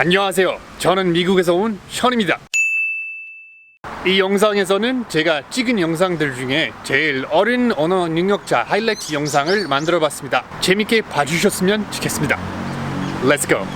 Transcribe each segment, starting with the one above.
안녕하세요. 저는 미국에서 온 션입니다. 이 영상에서는 제가 찍은 영상들 중에 제일 어린 언어 능력자 하이라이트 영상을 만들어 봤습니다. 재밌게 봐주셨으면 좋겠습니다. Let's go.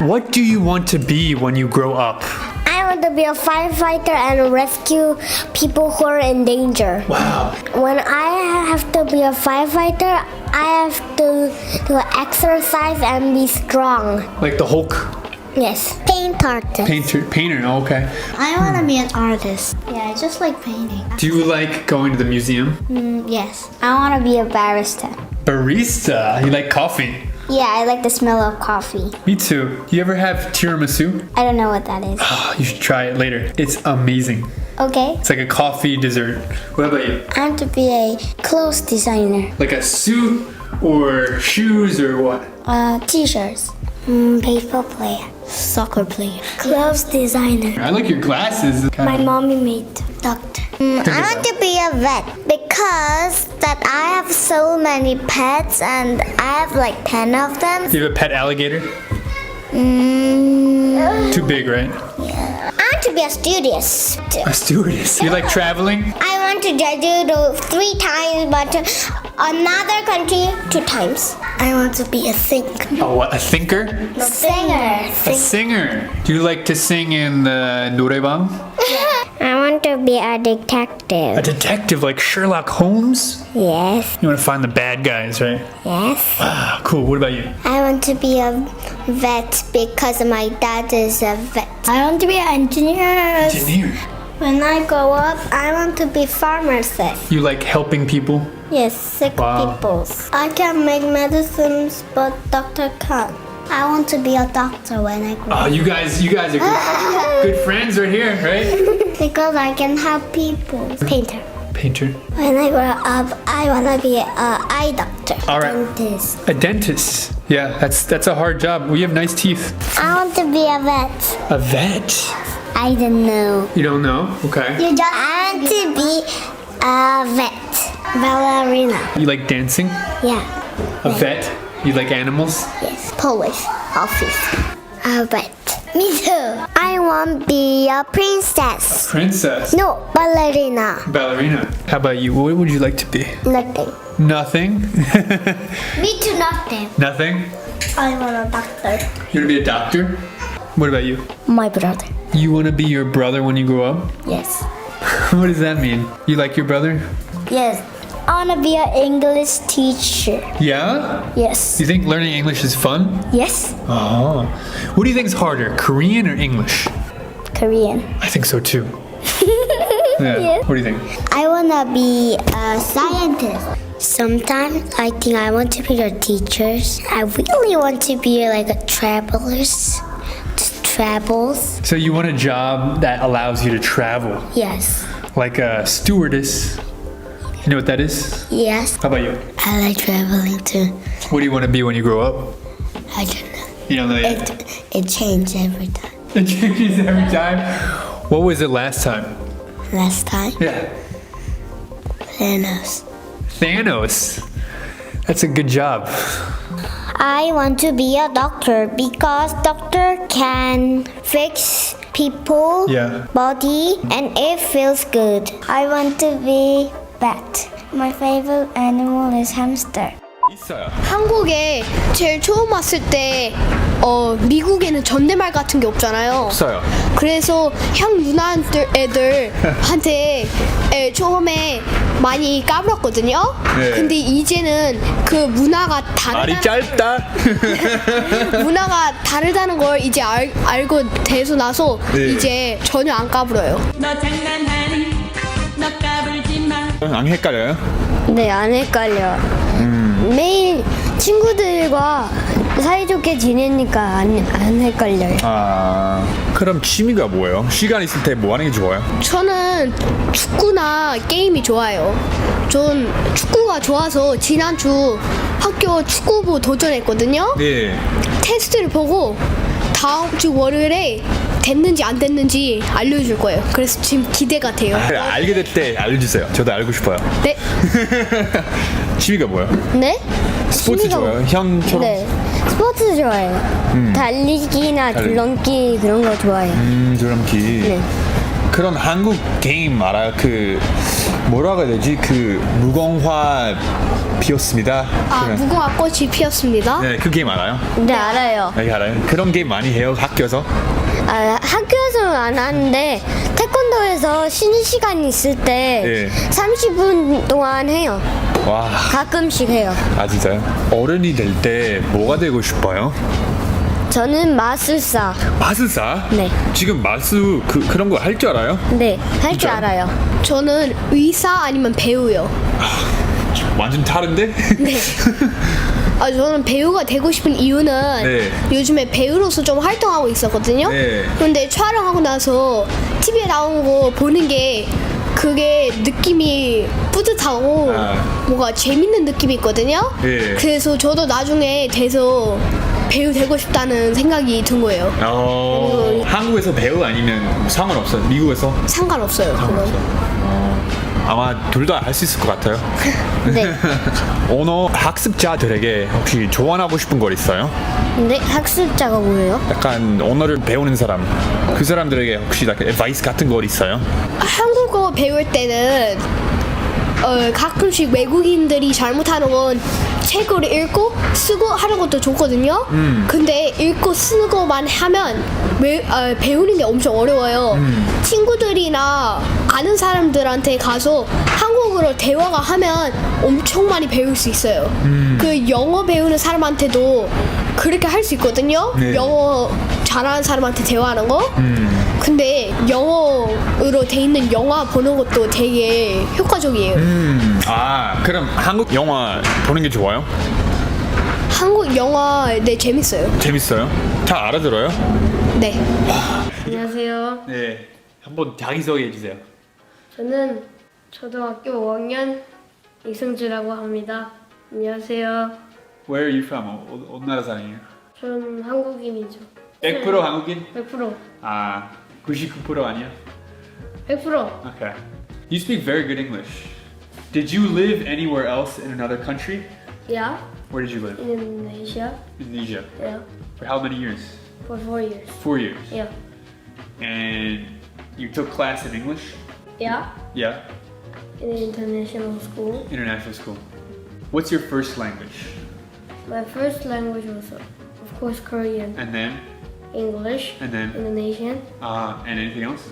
What do you want to be when you grow up? I want to be a firefighter and rescue people who are in danger. Wow. When I have to be a firefighter, I have to do exercise and be strong. Like the Hulk Yes. Paint artist. painter. Painter. oh, okay. I want to be an artist. Yeah, I just like painting. Do you like going to the museum? Mm, yes. I want to be a barista. Barista. You like coffee? Yeah, I like the smell of coffee. Me too. Do you ever have tiramisu? I don't know what that is. Oh, you should try it later. It's amazing. Okay. It's like a coffee dessert. What about you? I want to be a clothes designer. Like a suit or shoes or what? Uh, t-shirts. Mm, baseball player. Soccer player. Clothes designer. I like your glasses. My mommy made doctor. Mm, I want to be a vet because that I have so many pets and I have like 10 of them. You have a pet alligator? Mm, Too big, right? Yeah. I want to be a stewardess. A stewardess. You like traveling? I want to Jeju three times, but another country two times. I want to be a singer. Oh, what? A thinker? Singer. A singer. Do you like to sing in the 노래방? I want to be a A detective. detective like Sherlock Holmes? Yes, You want to find the bad guys, right? yes. Ah, cool. What about you? I want to be a vet because my dad is a vet. I want to be an engineer. Engineer. When I grow up, I want to be pharmacist. You like helping people? Yes, sick Wow. people. I can make medicines, but doctor can't. I want to be a doctor when I grow Oh, you guys, you guys are good, good friends right here, right? because I can help people. Painter. Painter. When I grow up, I want to be a eye doctor. All right. Dentist. A dentist. Yeah, that's that's a hard job. We have nice teeth. I want to be a vet. A vet. I don't know. You don't know? Okay. You just I want to be a vet. Ballerina. You like dancing? Yeah. A vet? You like animals? Yes. Police office. A uh, vet. Me too. I want to be a princess. Princess. No, ballerina. Ballerina. How about you? What would you like to be? Nothing. Nothing. Me too, nothing. Nothing. I want a doctor. You want to be a doctor? What about you? My brother. You want to be your brother when you grow up? Yes. what does that mean? You like your brother? Yes. I want to be an English teacher. Yeah? Yes. You think learning English is fun? Yes. Oh. What do you think is harder, Korean or English? Korean. I think so too. yeah. What do you think? I wanna be a scientist. Sometimes I think I want to be a teacher. I really want to be like a travelers. Travels. So you want a job that allows you to travel, Yes. like a stewardess. You know what that is? Yes. How about you? I like traveling too. What do you want to be when you grow up? I don't know. You don't know yet. It it changes every time. It changes every time. What was it last time? Last time, Yeah. Thanos. Thanos. That's a good job. I want to be a doctor because doctor can fix people Yeah. body and it feels good. I want to be bat. My favorite animal is hamster. 있어요. 한국에 제일 처음 왔을 때 어, 미국에는 전대말 같은 게 없잖아요. 없어요. 그래서 형 누나들 애들한테 에, 처음에 많이 까불었거든요. 네. 근데 이제는 그 문화가 다르다, 짧다. 문화가 다르다는 걸 이제 알, 알고 돼서 나서 네. 이제 전혀 안 까불어요. 너 장난하니 안 헷갈려요? 네, 안 헷갈려. 매일 친구들과 사이좋게 지내니까 안, 안 헷갈려요. 아 그럼 취미가 뭐예요? 시간 있을 때 뭐 하는 게 좋아요? 저는 축구나 게임이 좋아요. 전 축구가 좋아서 지난주 학교 축구부 도전했거든요. 네. 테스트를 보고 다음 주 월요일에 됐는지 안 됐는지 알려줄 거예요. 그래서 지금 기대가 돼요. 알게 될 때 알려주세요. 저도 알고 싶어요. 네? 취미가 뭐예요? 네? 스포츠 취미가 좋아요? 뭐- 형처럼? 네. 스포츠 좋아해요. 달리기나 달리기. 줄넘기 그런 거 좋아해요. 음, 줄넘기. 네. 그런 한국 게임 알아요? 그 뭐라고 해야 되지? 그 무궁화 피었습니다. 아 그런- 무궁화 꽃이 피었습니다. 네, 그 게임 알아요? 네 알아요. 여기 알아요? 그런 게임 많이 해요 학교에서? 아, 학교에서는 안 하는데 태권도에서 쉬는 시간 있을 때 예. 30분 동안 해요. 와, 가끔씩 해요. 아 진짜요? 어른이 될 때 뭐가 되고 싶어요? 저는 마술사. 마술사? 네. 지금 마술 그 그런 거 할 줄 알아요? 네, 할 줄 진짜요? 알아요. 저는 의사 아니면 배우요. 완전 다른데? 네. 아 저는 배우가 되고 싶은 이유는 네. 요즘에 배우로서 좀 활동하고 있었거든요. 네. 근데 촬영하고 나서 TV에 나온 거 보는 게 그게 느낌이 뿌듯하고 아. 뭔가 재밌는 느낌이 있거든요. 예. 그래서 저도 나중에 돼서 배우 되고 싶다는 생각이 든 거예요. 어, 한국에서 배우 아니면 상관없어요. 미국에서 상관없어요. 그건. 아마 둘 다 할 수 있을 것 같아요. 네. 언어 학습자들에게 혹시 조언하고 싶은 거 있어요? 근데 학습자가 뭐예요? 약간 언어를 배우는 사람, 그 사람들에게 혹시 like advice 같은 거 있어요? 한국어 배울 때는 어, 가끔씩 외국인들이 잘못하는 건 책을 읽고 쓰고 하는 것도 좋거든요. 근데 읽고 쓰고만 하면 외, 어, 배우는 게 엄청 어려워요. 친구들이나 아는 사람들한테 가서 한국어로 대화가 하면 엄청 많이 배울 수 있어요. 그 영어 배우는 사람한테도 그렇게 할 수 있거든요. 네. 영어 잘하는 사람한테 대화하는 거. 근데 영어로 돼 있는 영화 보는 것도 되게 효과적이에요. 음, 아, 그럼 한국 영화 보는 게 좋아요? 한국 영화 네 재밌어요. 재밌어요? 잘 알아들어요? 네. 안녕하세요. 네, 한번 자기 소개 해 주세요. 저는 초등학교 5학년 이승주라고 합니다. 안녕하세요. Where are you from? 어, 어느 나라 사람이에요? 저는 한국인이죠. 100% 한국인? 100%. 아, 99% 아니야? 100%. Okay. You speak very good English. Did you live anywhere else in another country? Yeah. Where did you live? Indonesia. Indonesia. Yeah. For how many years? For four years. Four years. Yeah. And you took class in English? Yeah. Yeah. In international school. International school. What's your first language? My first language was, uh, of course, Korean. And then, English. and then, Indonesian. uh, and anything else?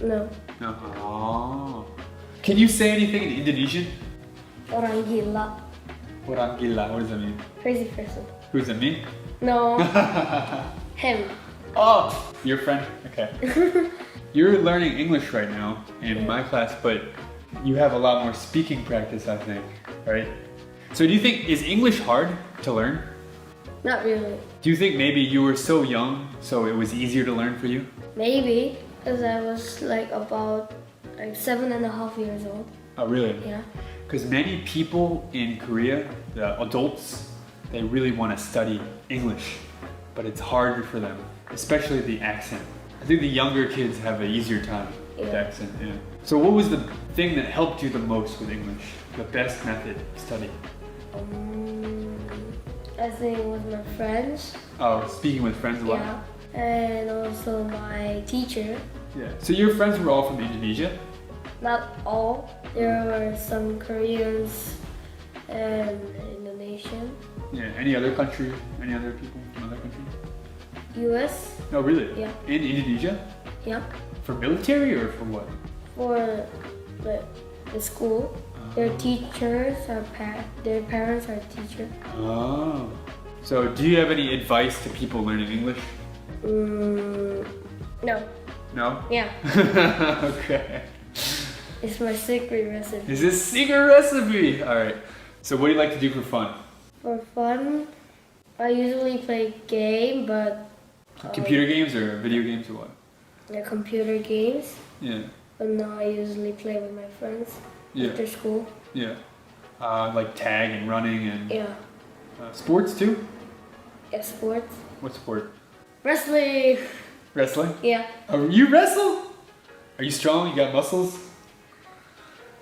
No. No. Oh. Can you say anything in Indonesian? Orang gila. Orang gila. What does that mean? Crazy person. Who's that me? No. Him. Oh, your friend. Okay. You're learning English right now in my class, but you have a lot more speaking practice, I think, right? So do you think is English hard to learn? Not really. Do you think maybe you were so young, so it was easier to learn for you? Maybe. Because I was like about like seven and a half years old. Oh, really? Yeah. Because many people in Korea, the adults, they really want to study English, but it's harder for them, especially the accent. I think the younger kids have an easier time with accent. Yeah. So, what was the thing that helped you the most with English? The best method of study? Um, I think with my friends. Oh, speaking with friends a lot. Yeah. And also my teacher. Yeah. So your friends were all from Indonesia. Not all. There were some Koreans and Indonesian. Yeah. Any other country? Any other people from other countries? US. Oh, no, really. Yeah. In Indonesia, Yeah. for military or for what? For the, the school. Their teachers are pa- their parents are teachers. Oh. So, do you have any advice to people learning English? Mm, no. No? Yeah. okay. It's my secret recipe. Is this secret recipe? Alright. So, what do you like to do for fun? For fun, I usually play game, but Computer games or video games or what? uh, computer games. Yeah. But now I usually play with my friends Yeah. after school. Yeah. Uh, like tag and running and Yeah. uh, sports too? Yeah, sports. What sport? Wrestling. Wrestling? Yeah. Oh, you wrestle? Are you strong? You got muscles?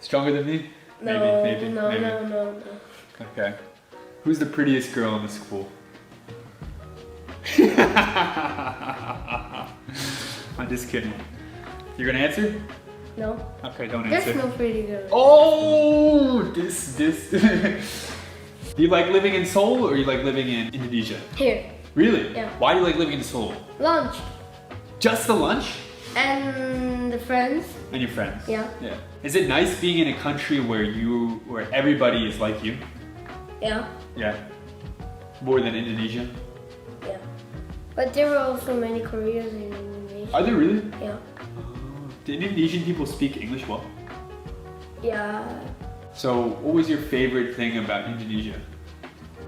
Stronger than me? No, maybe, maybe, no, maybe. no, no, no. Okay. Who's the prettiest girl in the school? I'm just kidding. You're gonna answer? No. Okay, don't There's answer. no pretty girl. Oh, this, this. do you like living in Seoul or you like living in Indonesia? Here. Really? Yeah. Why do you like living in Seoul? Lunch. Just the lunch And the friends. and your friends. Yeah. Yeah. Is it nice being in a country where you, where everybody is like you? Yeah. Yeah. More than Indonesia. Yeah. But there are also many Koreans in Indonesia. Are there really? Yeah. Do Indonesian people speak English well? Yeah. So, what was your favorite thing about Indonesia?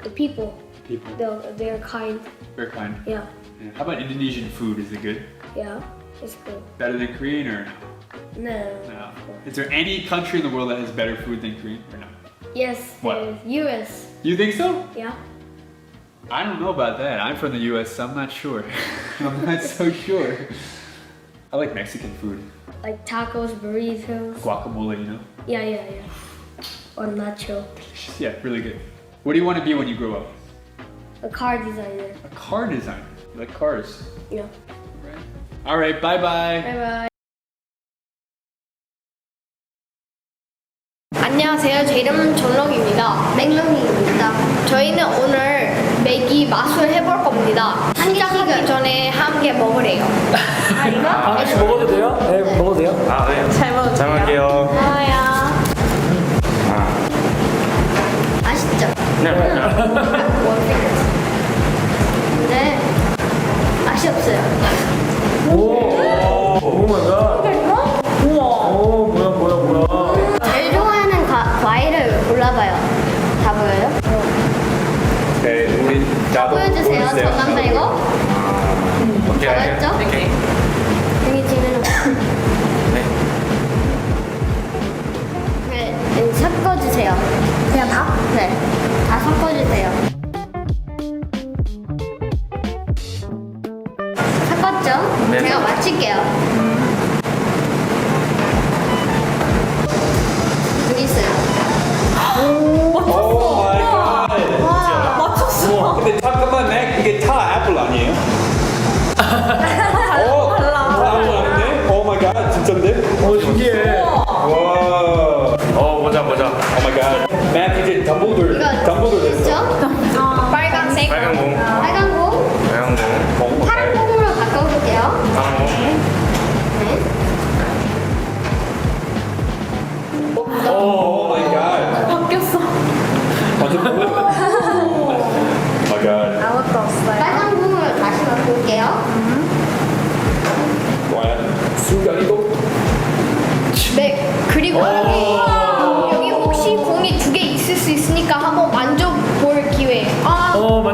The people. People. They're, they're kind. Very kind. Yeah. Yeah. How about Indonesian food? Is it good? Yeah. It's good. Better than Korean or No. no? Is there any country in the world that has better food than Korean or no? Yes. What? US. You think so? Yeah. I don't know about that. I'm from the US, so I'm not sure. I'm not so sure. I like Mexican food. Like tacos, burritos. Guacamole, you know? Yeah, yeah, yeah. Or nacho. Yeah, really good. What do you want to be when you grow up? A car designer. A car designer. You like cars. Yeah. Right. All right, bye bye. Bye bye. 안녕하세요. 제 이름은 전롱입니다. 맹롱입니다. 저희는 오늘 매기 맛을 해볼 겁니다. 시작하기 전에 함께 먹으래요. 아, 혹시 먹어도 돼요? 네, 먹어도 돼요? 아, 네. 잘 먹을게요. 잘 먹을게요. 좋아요. 맛있죠? 네. 근데 맛이 없어요. 오, 오 마이 갓. 갓. 맥 이제 덤블돌 있죠? 됐어. 빨간색. 빨간 공. 빨간 공.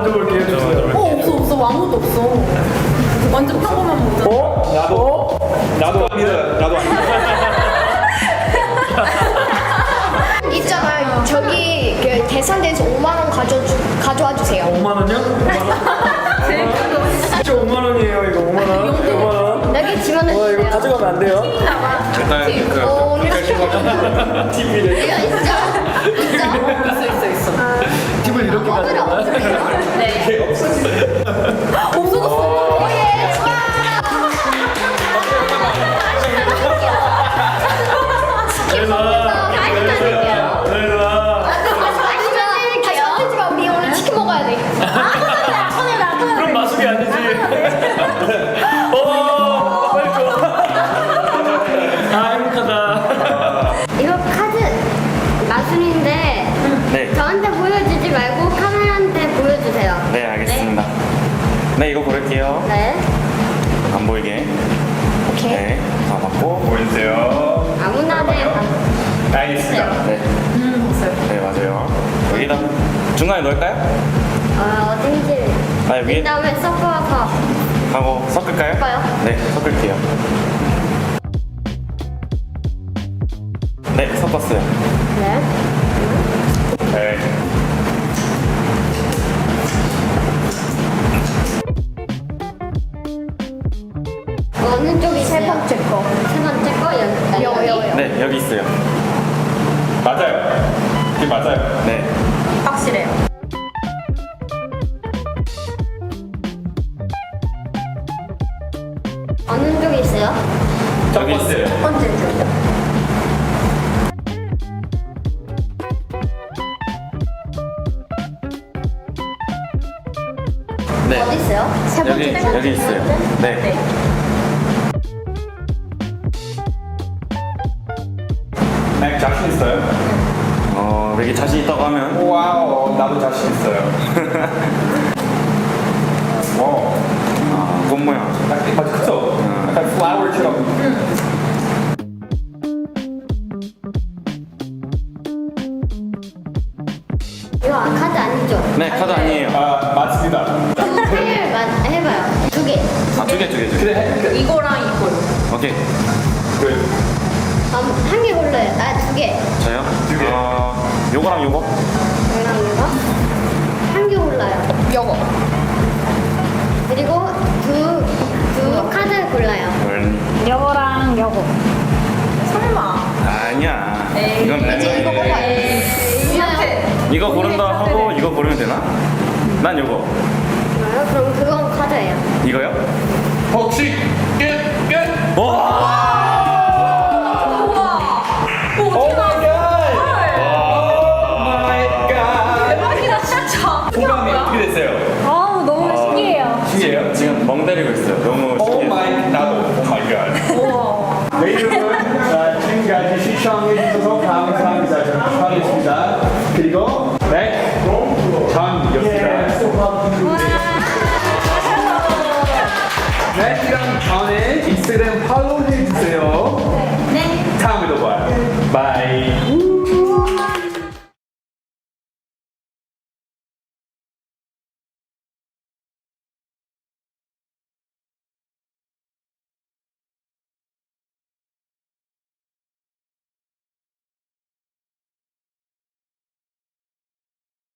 만져볼게요. 주세요. 어 없어 없어 아무것도 없어 완전 평범한 모자 어? 나도. 나도 아니다. 나도 아니다. 있잖아요. 저기 그 계산대에서 5만 원 가져 가져와 주세요. 5만 원이요? 5만 원? 진짜 5만 원이에요, 이거 5만 원. 5만 원. 여기 집어넣어 와, 이거 주세요. 가져가면 안 돼요? 일단 그 오, 이거 TV를. 이거 있죠? 있죠? 있어 있어 있어 TV를 이렇게 가져가. 어그래요. 없어졌어 오예 알겠습니다. 네. 네, 맞아요. 여기다 중간에 넣을까요? 어 어딘지. 아, 위에 그다음에 섞어서 하고 섞을까요? 섞어요. 네, 섞을게요. 네, 섞었어요. 여기 있어요. 언제 죠 네. 어디 있어요? 세 여기 여기 있어요. 네. 맥 자신 있어요? 어, 맥이 자신 있다고 하면 와우, 나도 자신 있어요. 와, 아, 꽃 모양. 아주 크죠? 약간 플라워처럼. 이거 아, 카드 아니죠? 네, 카드 아니에요. 아, 맞습니다. 해만 해봐요. 두 개. 아, 두 개, 두 개, 두 개. 이거랑 이거. 오케이. 그, 한 개 골라요. 아, 두 개. 저요? 두 개. 어, 요거랑 요거? 이거랑 이거. 한 개 골라요. 요거. 그리고 두, 골라요. 음, 요거랑 요거. 설마. 아니야. 이건 이제 내 이거 뽑아요. 이한테. 이거 고른다 하고 이거 고르면 되나? 난 요거. 그럼 그건 카드예요. 이거요? 혹시, 끝, 끝! 와!